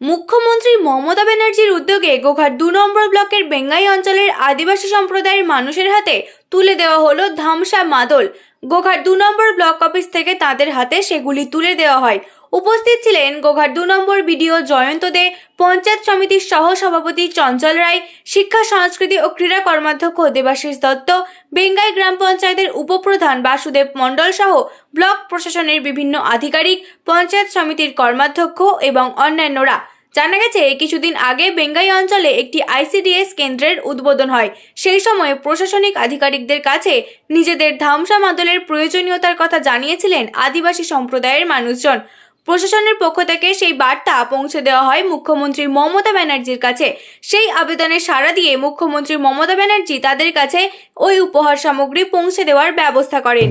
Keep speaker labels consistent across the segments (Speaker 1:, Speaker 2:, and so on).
Speaker 1: মুখ্যমন্ত্রী মমতা ব্যানার্জির উদ্যোগে গোঘাট দু নম্বর ব্লকের বেঙ্গাই অঞ্চলের আদিবাসী সম্প্রদায়ের মানুষের হাতে তুলে দেওয়া হলো ধামসা মাদল। গোঘাট দু নম্বর ব্লক অফিস থেকে তাদের হাতে সেগুলি তুলে দেওয়া হয়। উপস্থিত ছিলেন গোঘাট দু নম্বর বিডিও জয়ন্ত দে, পঞ্চায়েত সমিতির সহ সভাপতি চঞ্চল রায়, শিক্ষা, সংস্কৃতি ও ক্রীড়া কর্মাধ্যক্ষ দেবাশিস দত্ত, বেঙ্গাই গ্রাম পঞ্চায়েতের উপপ্রধান বাসুদেব মণ্ডল সহ ব্লক প্রশাসনের বিভিন্ন আধিকারিক, পঞ্চায়েত সমিতির কর্মাধ্যক্ষ এবং অন্যান্যরা। জানা গেছে, কিছুদিন আগে বেঙ্গাই অঞ্চলে একটি আইসিডিএস কেন্দ্রের উদ্বোধন হয়। সেই সময় প্রশাসনিক আধিকারিকদের কাছে নিজেদের ধামসা মাদলের প্রয়োজনীয়তার কথা জানিয়েছিলেন আদিবাসী সম্প্রদায়ের মানুষজন। প্রশাসনের পক্ষ থেকে সেই বার্তা পৌঁছে দেওয়া হয় মুখ্যমন্ত্রী মমতা ব্যানার্জির কাছে। সেই আবেদনে সাড়া দিয়ে মুখ্যমন্ত্রী মমতা ব্যানার্জি তাদের কাছে ওই উপহার সামগ্রী পৌঁছে দেওয়ার ব্যবস্থা করেন।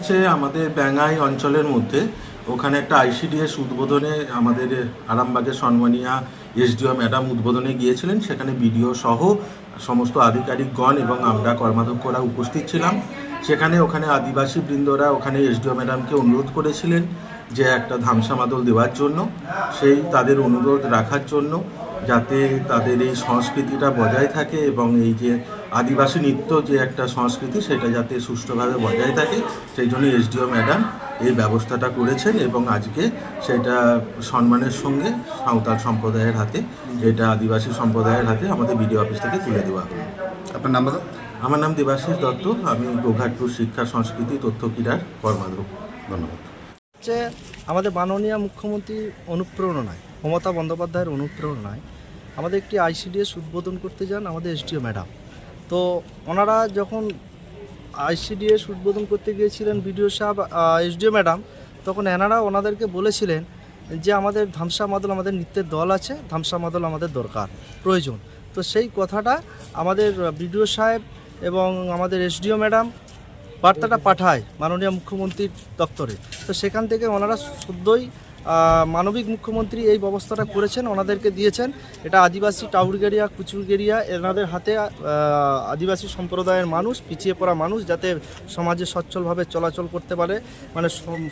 Speaker 2: হচ্ছে আমাদের ব্যাঙ্গাই অঞ্চলের মধ্যে। ওখানে একটা আইসিডিএস উদ্বোধনে আমাদের আরামবাগের সম্মানিয়া এসডিও ম্যাডাম উদ্বোধনে গিয়েছিলেন। সেখানে বিডিও সহ সমস্ত আধিকারিকগণ এবং আমরা কর্মাধ্যক্ষরা উপস্থিত ছিলাম। সেখানে ওখানে আদিবাসী বৃন্দরা ওখানে এসডিও ম্যাডামকে অনুরোধ করেছিলেন যে একটা ধামসা মাদল দেওয়ার জন্য। সেই তাদের অনুরোধ রাখার জন্য যাতে তাদের এই সংস্কৃতিটা বজায় থাকে এবং এই যে আদিবাসী নৃত্য যে একটা সংস্কৃতি সেটা যাতে সুষ্ঠুভাবে বজায় থাকে সেই জন্য এসডিও ম্যাডাম এই ব্যবস্থাটা করেছেন এবং আজকে সেটা সম্মানের সঙ্গে সাঁওতাল সম্প্রদায়ের হাতে যেটা আদিবাসী সম্প্রদায়ের হাতে আমাদের বিডিও অফিস থেকে তুলে দেওয়া হলো।
Speaker 3: আপনার নাম
Speaker 2: আমার নাম দেবাশিস দত্ত আমি গোঘাটপুর শিক্ষা সংস্কৃতি তথ্য ক্রীড়ার কর্মাধ্যক্ষ।
Speaker 3: ধন্যবাদ।
Speaker 4: হচ্ছে আমাদের মাননীয় মুখ্যমন্ত্রী অনুপ্রেরণায় মমতা বন্দ্যোপাধ্যায়ের অনুপ্রেরণায় আমাদের একটি আইসিডিএস উদ্বোধন করতে যান আমাদের এসডিও ম্যাডাম। তো ওনারা যখন আইসিডিএস উদ্বোধন করতে গিয়েছিলেন বিডিও সাহেব এসডিও ম্যাডাম, তখন এনারা ওনাদেরকে বলেছিলেন যে আমাদের ধামসা মাদল আমাদের নৃত্যের দল আছে, ধামসা মাদল আমাদের দরকার, প্রয়োজন। তো সেই কথাটা আমাদের বিডিও সাহেব এবং আমাদের এসডিও ম্যাডাম বার্তাটা পাঠায় মাননীয় মুখ্যমন্ত্রীর দপ্তরে। তো সেখান থেকে ওনারা সদ্যই মানবিক মুখ্যমন্ত্রী এই ব্যবস্থাটা করেছেন, ওনাদেরকে দিয়েছেন। এটা আদিবাসী টাউরগেরিয়া কুচুরগেরিয়া এনাদের হাতে আদিবাসী সম্প্রদায়ের মানুষ, পিছিয়ে পড়া মানুষ, যাতে সমাজে সচ্ছলভাবে চলাচল করতে পারে। মানে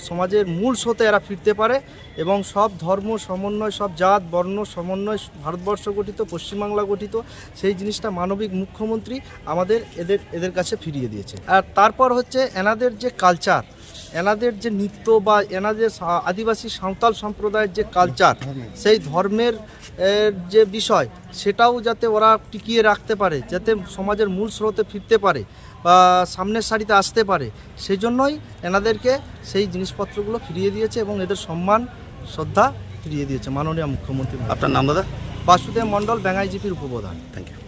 Speaker 4: সমাজের মূল স্রোতে এরা ফিরতে পারে এবং সব ধর্ম সমন্বয়, সব জাত, বর্ণ সমন্বয়, ভারতবর্ষ গঠিত, পশ্চিমবাংলা গঠিত, সেই জিনিসটা মানবিক মুখ্যমন্ত্রী আমাদের এদের এদের কাছে ফিরিয়ে দিয়েছে আর তারপর হচ্ছে এনাদের যে কালচার এনাদের যে নৃত্য বা এনাদের আদিবাসী সাঁওতাল সম্প্রদায়ের যে কালচার সেই ধর্মের যে বিষয় সেটাও যাতে ওরা টিকিয়ে রাখতে পারে যাতে সমাজের মূল স্রোতে ফিরতে পারে বা সামনের সারিতে আসতে পারে সেই জন্যই এনাদেরকে সেই জিনিসপত্রগুলো ফিরিয়ে দিয়েছে এবং এদের সম্মান শ্রদ্ধা ফিরিয়ে দিয়েছে মাননীয় মুখ্যমন্ত্রী
Speaker 3: আপনার নাম দাদা?
Speaker 4: বাসুদেব মণ্ডল বেঙ্গাইজিপির উপপ্রধান।
Speaker 3: Thank you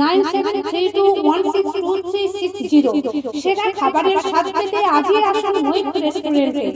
Speaker 5: nine seven three two one six two three six zero. সেরা খাবারের স্বাদ পেতে আজই আসুন মৈত্র রেস্টুরেন্টে।